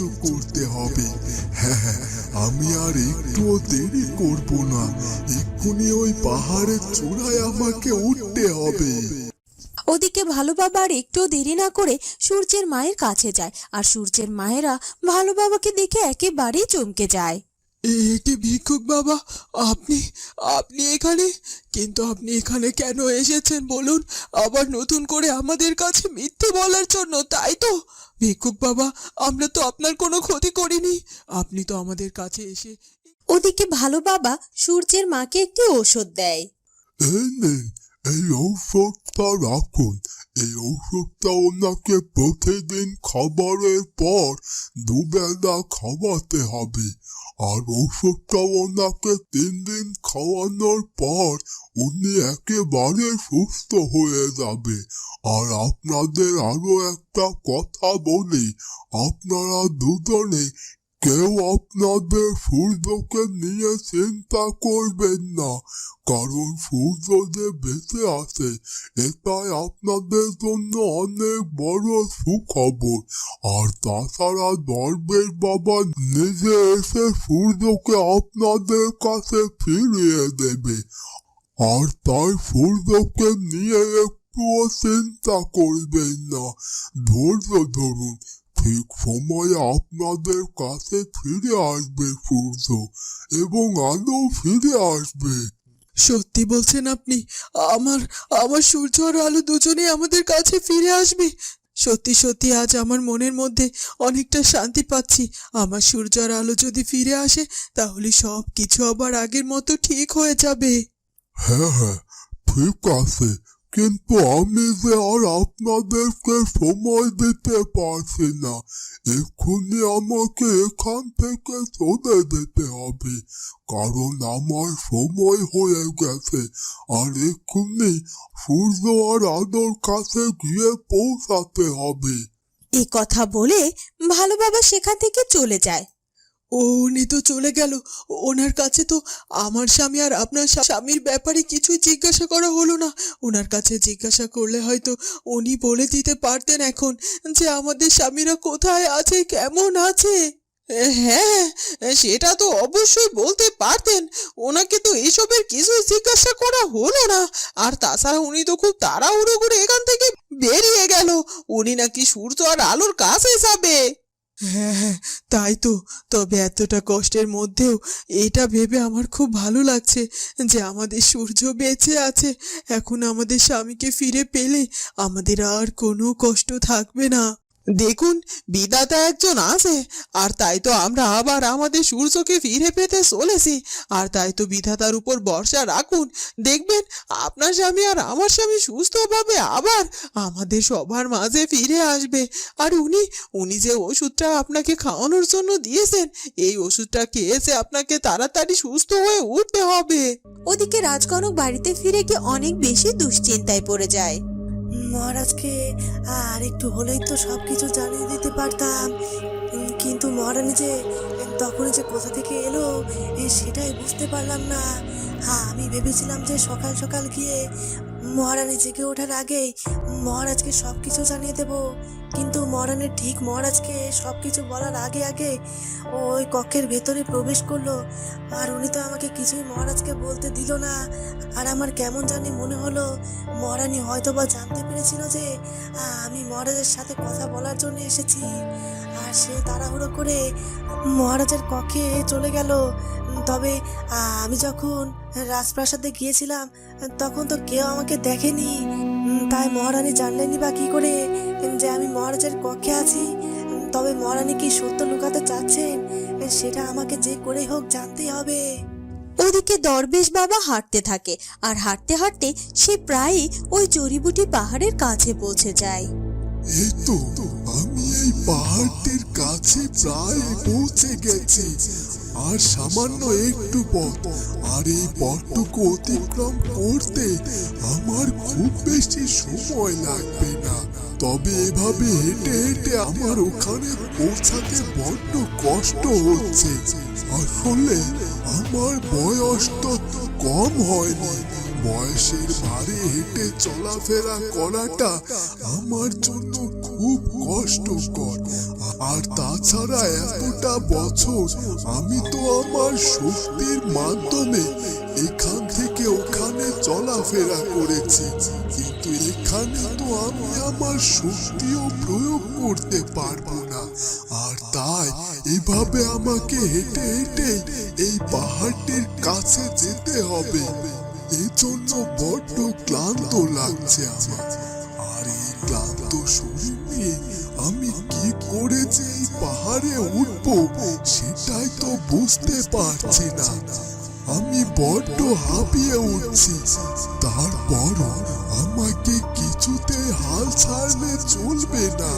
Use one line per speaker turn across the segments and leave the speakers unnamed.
কিছু করতে হবে। হ্যাঁ হ্যাঁ আমি আর একটুও দেরি করব না। এক্ষুনি ওই পাহাড়ের চূড়ায় আমাকে উঠতে হবে।
ওদিকে ভালো বাবা আর একটু দেরি না করে সূর্যের মায়ের কাছে যায়। আর সূর্যের মায়েরা ভালো বাবাকে দেখে একেবারেই চমকে যায়।
এটি ভিক্ষুক বাবা আপনি আপনি এখানে? কিন্তু আপনি এখানে কেন এসেছেন বলুন? আবার নতুন করে আমাদের কাছে মিথ্যে বলার জন্য তাই তো? ভিক্ষুক বাবা আমরা তো আপনার কোনো ক্ষতি করিনি। আপনি তো আমাদের কাছে এসে
ওদিকে ভালো বাবা সূর্যের মাকে একটি ওষুধ দেয়।
এই ঔষধটা রাখুন। এই ঔষধটা ওনাকে প্রতিদিন খাবারের পর দুবেলা খাওয়াতে হবে। আর ঔষধটা ওনাকে তিন দিন খাওয়ানোর পর উনি একেবারে সুস্থ হয়ে যাবে। আর আপনাদের আরও একটা কথা বলি। আপনারা দুজনে কেউ আপনাদের সূর্যকে নিয়ে চিন্তা করবেন না, কারণ সূর্য যে বেঁচে আছে, এটাই আপনাদের জন্য অনেক বড় সুখবর। আর তাছাড়া দরবেশ বাবা নিজে এসে সূর্যকে আপনাদের কাছে ফিরিয়ে দেবে। আর তাই সূর্যকে নিয়ে একটুও চিন্তা করবেন না। ধৈর্য ধরুন ঠিক সময়ে আপনাদের কাছে ফিরে আসবে সূর্য এবং আলো ফিরে আসবে।
সত্যি বলছেন আপনি? আমার আমার সূর্য আর আলো দুজনেই আমাদের কাছে ফিরে আসবে। সত্যি সত্যি আজ আমার মনের মধ্যে অনেকটা শান্তি পাচ্ছি। আমার সূর্য আর আলো যদি ফিরে আসে তাহলে সব কিছু আবার আগের মতো ঠিক হয়ে যাবে।
হ্যাঁ হ্যাঁ ঠিক আছে। কিন্তু আমি যে আর আপনাদেরকে সময় দিতে পারছি না, এক্ষুনি আমাকে এখান থেকে চলে যেতে হবে, কারণ আমার সময় হয়ে গেছে। আর এক্ষুনি সূর্য আর আলোর কাছে গিয়ে পৌঁছাতে হবে।
এই কথা বলে ভালো বাবা সেখান থেকে চলে যায়।
উনি তো চলে গেল। ওনার কাছে তো আমার স্বামী আর আপনার স্বামীর ব্যাপারে কিছুই জিজ্ঞাসা করা হলো না। ওনার কাছে জিজ্ঞাসা করলে হয়তো উনি বলে দিতে পারতেন এখন যে আমাদের স্বামীরা কোথায় আছে, কেমন আছে। হ্যাঁ সেটা তো অবশ্যই বলতে পারতেন। ওনাকে তো এসবের কিছুই জিজ্ঞাসা করা হলো না। আর তাছাড়া উনি তো খুব তাড়াহুড়ো করে এখান থেকে বেরিয়ে গেল। উনি নাকি সূর্য আর আলোর কাছে যাবে। হ্যাঁ হ্যাঁ তাই তো। তবে এতটা কষ্টের মধ্যেও এটা ভেবে আমার খুব ভালো লাগছে যে আমাদের সূর্য বেঁচে আছে। এখন আমাদের স্বামীকে ফিরে পেলে আমাদের আর কোনো কষ্ট থাকবে না। দেখুন বিদাতা একজন আছে, আর তাই তো আমরা আবার আমাদের সূর্যকে ফিরে পেতে চলেছি, আর তাই তো বিধাতার উপর ভরসা রাখুন। দেখবেন, আপনার স্বামী আর আমার স্বামী সুস্থভাবে আবার আমাদের সবার মাঝে ফিরে আসবে। আর উনি উনি যে ওষুধটা আপনাকে খাওয়ানোর জন্য দিয়েছেন, এই ওষুধটা খেয়েছে আপনাকে তাড়াতাড়ি সুস্থ হয়ে উঠতে হবে।
ওদিকে রাজকনক বাড়িতে ফিরে গিয়ে অনেক বেশি দুশ্চিন্তায় পড়ে যায়।
মহারাজকে আর একটু হলেই তো সব কিছু জানিয়ে দিতে পারতাম। কিন্তু মহারানী যে তখন যে কোথা থেকে এলো সেটাই বুঝতে পারলাম না। হ্যাঁ আমি ভেবেছিলাম যে সকাল সকাল গিয়ে মহারানী জেগে ওঠার আগেই মহারাজকে সব কিছু জানিয়ে দেব। কিন্তু মহারানী ঠিক মহারাজকে সব কিছু বলার আগে আগে ওই কক্ষের ভেতরে প্রবেশ করল। আর উনি তো আমাকে কিছুই মহারাজকে বলতে দিল না। আর আমার কেমন জানি মনে হলো, মহারানী হয়তো বা জানতে পেরেছিল যে আমি মহারাজের সাথে কথা বলার জন্য এসেছি। আর সে তাড়াহুড়ো করে মহারাজের কক্ষে চলে গেল। তবে আমি যখন রাজপ্রাসাদে গিয়েছিলাম তখন তো কেউ আমাকে দেখেনি। তাই মহারানী জানলেনি বা কি করে যে আমি মহারাজের কক্ষে আছি। তবে মহারানী কি সত্য লুকাতে চাচ্ছেন? সেটা আমাকে যে করে হোক জানতেই হবে।
ওদিকে দরবেশ বাবা হাঁটতে থাকে আর হাঁটতে হাঁটতে সে প্রায়ই ওই জড়িবুটি পাহাড়ের কাছে পৌঁছে যায়।
এই তো আমি এই পাহাড়টির কাছে প্রায় পৌঁছে গেছি। আর সামান্য একটু পথ। আর এই পথটুকু অতিক্রম করতে আমার খুব বেশি সময় লাগবে না। তবে এভাবে হেঁটে হেঁটে আমার ওখানে পৌঁছাতে বড্ড কষ্ট হচ্ছে। আসলে আমার বয়স তো কম হয়নি। বয়সের ভারে হেঁটে চলাফেরা করাটা আমার জন্য খুব কষ্টকর আর তাছাড়া এতটা বছর আমি তো আমার শক্তির মাধ্যমে এখান থেকে ওখানে চলাফেরা করেছি। কিন্তু এখানে তো আমি আমার শক্তিও প্রয়োগ করতে পারব না। আর তাই এভাবে আমাকে হেঁটে হেঁটে এই পাহাড়টির কাছে যেতে হবে। এজন্য বড্ড ক্লান্ত লাগছে আমার। আর এই ক্লান্ত শরীর নিয়ে আমি কি করে যে এই পাহাড়ে উঠবো সেটাই তো বুঝতে পারছি না। আমি বড্ড হাঁপিয়ে উঠছি। তারপরও আমাকে কিছুতে হাল ছাড়লে চলবে না।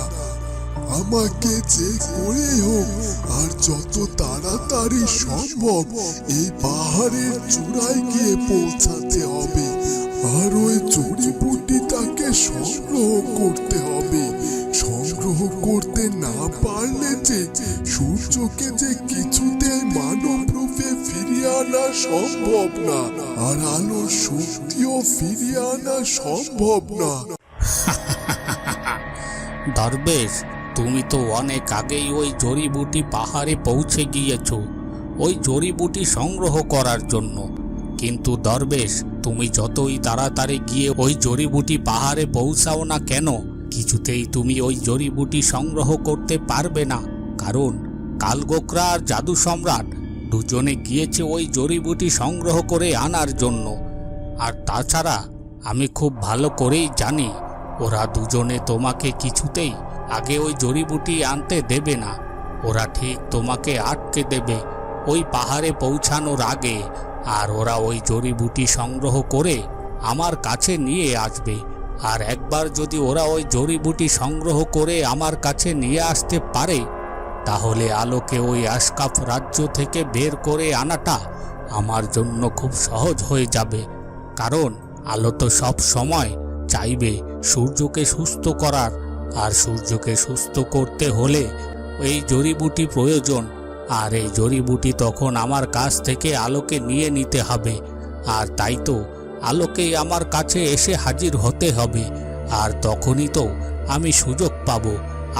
আমাকে যে করে হোক আর যত তাড়াতাড়ি সম্ভব এই পাহাড়ের চূড়ায় গিয়ে পৌঁছাতে হবে। আর ওই জড়িবুটিটাকে সংগ্রহ করতে হবে। সংগ্রহ করতে না পারলে যে সূর্যকে যে কিছুতে মানব রূপে ফিরিয়ে আনা সম্ভব না, আর আলোর শক্তিও ফিরিয়ে আনা সম্ভব না।
দরবেশ, তুমি তো অনেক আগেই ওই জড়িবুটি পাহাড়ে পৌঁছে গিয়েছো, ওই জড়িবুটি সংগ্রহ করার জন্য। কিন্তু দরবেশ, তুমি যতই তাড়াতাড়ি গিয়ে ওই জড়িবুটি পাহাড়ে পৌঁছাও না কেন কিছুতেই তুমি ওই জড়িবুটি সংগ্রহ করতে পারবে না। কারণ কালগোকরা আর জাদু সম্রাট দুজনে গিয়েছে ওই জড়িবুটি সংগ্রহ করে আনার জন্য। আর তাছাড়া আমি খুব ভালো করেই জানি, ওরা দুজনে তোমাকে কিছুতেই আগে ওই জড়িবুটি আনতে দেবে না। ওরা ঠিক তোমাকে আটকে দেবে ওই পাহাড়ে পৌঁছানোর আগে, আর ওরা ওই জড়িবুটি সংগ্রহ করে আমার কাছে নিয়ে আসবে। আর একবার যদি ওরা ওই জড়িবুটি সংগ্রহ করে আমার কাছে নিয়ে আসতে পারে, তাহলে আলোকে ওই আশকাফ রাজ্য থেকে বের করে আনাটা আমার জন্য খুব সহজ হয়ে যাবে। কারণ আলো তো সব সময় চাইবে সূর্যকে সুস্থ করার, আর সূর্যকে সুস্থ করতে হলে এই জড়িবুটি প্রয়োজন। আর এই জড়িবুটি তখন আমার কাছ থেকে আলোকে নিয়ে নিতে হবে। আর তাই তো আলোকেই আমার কাছে এসে হাজির হতে হবে, আর তখনই তো আমি সুযোগ পাব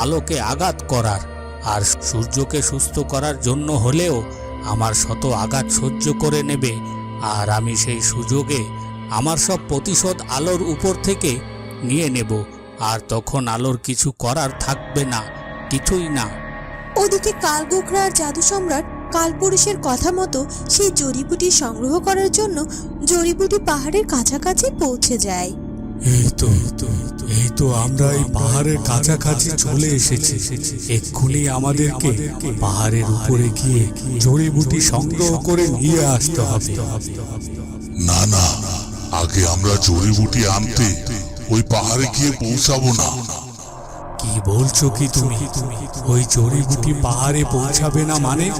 আলোকে আঘাত করার। আর সূর্যকে সুস্থ করার জন্য হলেও আমার শত আঘাত সহ্য করে নেবে, আর আমি সেই সুযোগে আমার সব প্রতিশোধ আলোর উপর থেকে নিয়ে নেব, আর তখন আলোর কিছু করার থাকবে না, কিছুই না।
ওদিকে কালগোখরা আর জাদু সম্রাট কালপুরুষের কথা মতো সেই জড়িবুটি সংগ্রহ করার জন্য জড়িবুটি পাহাড়ের কাছাকাছি পৌঁছে যায়।
এই তো এই তো আমরা এই পাহাড়ের কাছাকাছি চলে এসেছি। এক্ষুনি আমাদেরকে পাহাড়ের উপরে গিয়ে জড়িবুটি সংগ্রহ করে নিয়ে আসতে হবে।
না না আগে আমরা জড়িবুটি আনতে ওই পাহাড়ে গিয়ে পৌঁছাবো না।
কি বলছো কি তুমি? ওই জড়িবুটি পাহাড়ে পৌঁছাবে না মানে?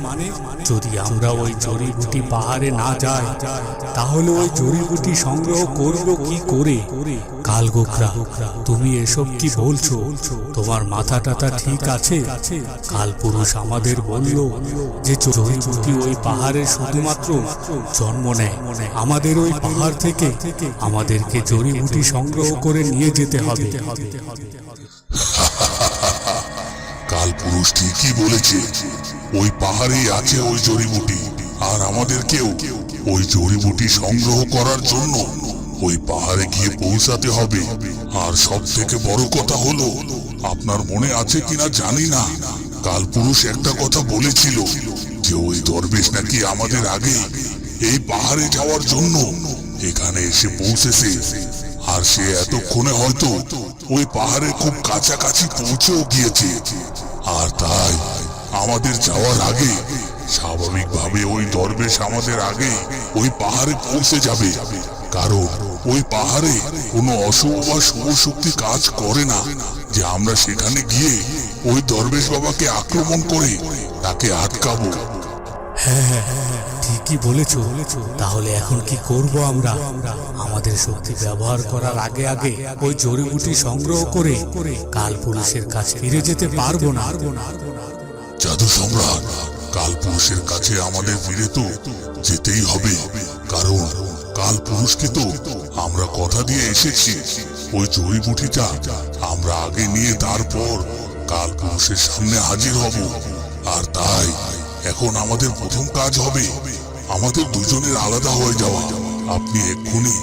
যদি আমরা ওই জড়িবুটি পাহাড়ে না যাই, তাহলে ওই জড়িবুটি সংগ্রহ করব কি করে? কাল গোখরা, তুমি এসব কি বলছো? তোমার মাথা টাথা ঠিক আছে? কাল পুরুষ আমাদের বলল যে জড়িবুটি ওই পাহাড়ে শুধুমাত্র জন্ম নেয়। আমাদের ওই পাহাড় থেকে আমাদেরকে জড়িবুটি সংগ্রহ করে নিয়ে যেতে হবে।
কাল পুরুষ ঠিকই বলেছে, ওই পাহাড়েই আছে ওই জড়িবুটি, আর আমাদেরকেও ওই জড়িবুটি সংগ্রহ করার জন্য ওই পাহাড়ে গিয়ে পৌঁছাতে হবে। আর সব থেকে বড় কথা হলো, আপনার মনে আছে কিনা জানি না। কাল পুরুষ একটা কথা বলেছিল যে, ওই দরবেশ নাকি আমাদের আগে এই পাহাড়ে যাওয়ার জন্য এখানে এসে পৌঁছেছে, আর সে এতক্ষণে হয়তো ওই পাহাড়ের খুব কাছাকাছি পৌঁছেও গিয়েছে। আর তাই আমাদের যাওয়ার আগে স্বাভাবিকভাবে ওই দরবেশ আমাদের আগে ওই পাহাড়ে পৌঁছে যাবে। কারণ ওই পাহাড়ে কোনো অশুভ বা শুভ শক্তি কাজ করে না যে আমরা সেখানে গিয়ে ওই দরবেশ বাবাকে আক্রমণ করে তাকে আটকাবো।
ঠিকই বলেছ, তাহলে এখন কি করব আমরা? আমাদের শক্তি ব্যবহার করার আগে আগে ওই জড়িবুটি সংগ্রহ করে কাল পুরুষের কাছে ফিরে যেতে পারব না।
জাদু সম্রাট, কাল পুরুষের কাছে আমাদের ফিরে তো যেতেই হবে। কারণ কাল পুরুষকে তো আমরা কথা দিয়ে এসেছি। ওই জড়িবুটিটা আমরা আগে নিয়ে তারপর কাল পুরুষের সামনে হাজির হব। আর তাই এখন আমাদের প্রথম কাজ হবে আমাদের দুজনের আলাদা হয়ে যাওয়া। আপনি এক্ষুনি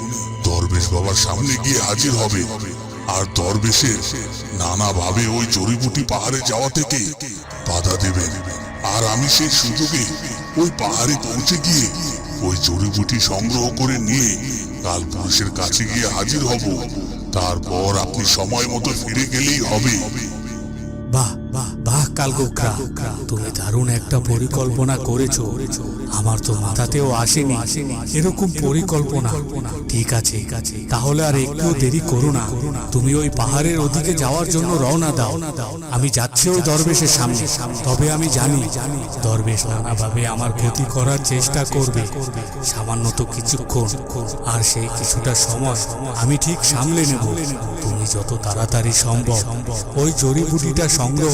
দরবেশ বাবার সামনে গিয়ে হাজির হবে। আর দরবেশের নানাভাবে ওই জড়িবুটি পাহাড়ে যাওয়া থেকে বাধা দেবেন। আর আমি সেই সুযোগে ওই পাহাড়ে পৌঁছে গিয়ে ওই জড়িবুটি সংগ্রহ করে নিয়ে কাল পুরুষের কাছে গিয়ে হাজির হব। তারপর আপনি সময় মতো ফিরে গেলেই হবে।
বাহ বাহ কালগোখরা তুমি দারুণ একটা পরিকল্পনা করেছ। আমার তো মাথাতেও আসেনি এরকম পরিকল্পনা। ঠিক আছে, তাহলে আর একটু দেরি করো না। তুমি ওই পাহাড়ের ওদিকে যাওয়ার জন্য রওনা দাও। আমি যাচ্ছি ওই দরবেশের সামনে। তবে আমি জানি, দরবেশ নানাভাবে আমার ক্ষতি করার চেষ্টা করবে। সামান্য তো কিছুক্ষণ, আর সেই কিছুটা সময় আমি ঠিক সামলে নেব। তুমি যত তাড়াতাড়ি সম্ভব ওই জড়িবুটিটা সংগ্রহ